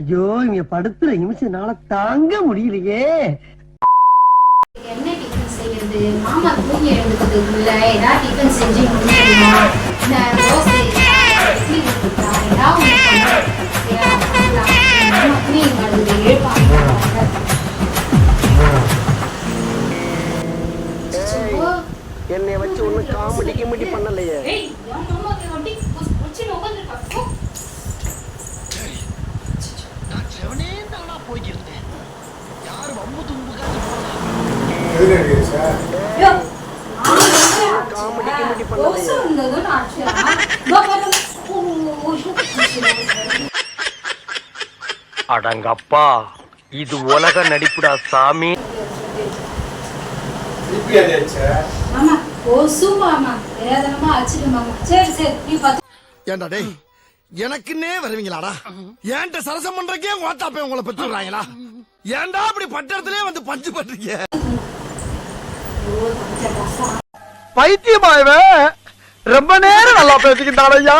ஐயோ இங்க படுத்துற நிமிஷம்னால தாங்க முடியலையே. என்ன டிஃபன் செய்யறது? மாமா தூங்கி எழுந்துக்கிறதுக்குள்ள ஏதாவது டிஃபன் செஞ்சு முடிச்சிடுமா இந்த தோசை இட்லி கொடுத்தா ஏதாவது ஒண்ணு பண்ணு. சரியா? மாமா தூங்கி வருது எழுப்பாங்க என்னைய வச்சு ஒண்ணு காமெடி கிமெடி பண்ணலையே. போய்க்கிருந்தேன். யாரு வம்பு தும்புக்காச்சும். அடங்கப்பா இது உலக நடிப்புடா சாமி. ஏண்டா டேய்? எனக்குன்னே வருவீங்களாடா? ஏன்ட்ட சரசம் பண்றக்கே ஓட்டாப்பே உங்களை பெற்றுறாங்களா ஏன்டா அப்படி பட்டத்திலே வந்து பஞ்சு பண்றீங்க? பைத்தியமாயவன் ரொம்ப நேரம் நல்லா பேசிக்கிட்டான் ஐயா.